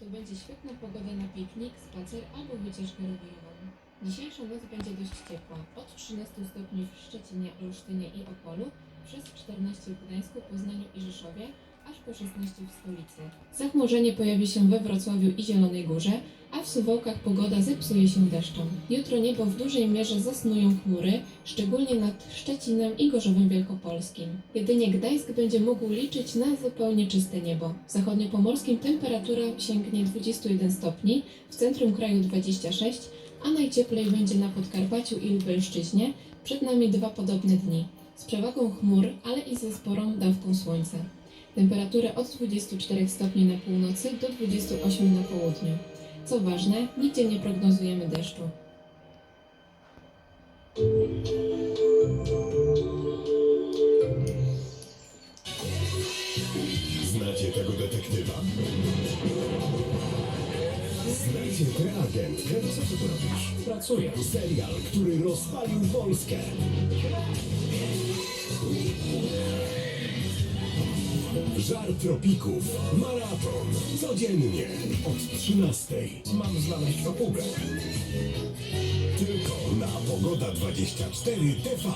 To będzie świetna pogoda na piknik, spacer albo wycieczkę rowerową. Dzisiejsza noc będzie dość ciepła. Od 13 stopni w Szczecinie, Olsztynie i Opolu, przez 14 w Gdańsku, Poznaniu i Rzeszowie, aż po 16 w stolicy. Zachmurzenie pojawi się we Wrocławiu i Zielonej Górze, w Suwałkach pogoda zepsuje się deszczem. Jutro niebo w dużej mierze zasnują chmury, szczególnie nad Szczecinem i Gorzowem Wielkopolskim. Jedynie Gdańsk będzie mógł liczyć na zupełnie czyste niebo. W zachodniopomorskim temperatura sięgnie 21 stopni, w centrum kraju 26, a najcieplej będzie na Podkarpaciu i Lubelszczyźnie. Przed nami dwa podobne dni, z przewagą chmur, ale i ze sporą dawką słońca. Temperatury od 24 stopni na północy do 28 na południu. Co ważne, nigdzie nie prognozujemy deszczu. Znacie tego detektywa? Znacie tę agentkę? Co ty tu robisz? Pracuję. Serial, który rozpalił Polskę. Żar tropików. Maraton. Codziennie od 13. Mam znaleźć papugę. Tylko na Pogoda 24 TV.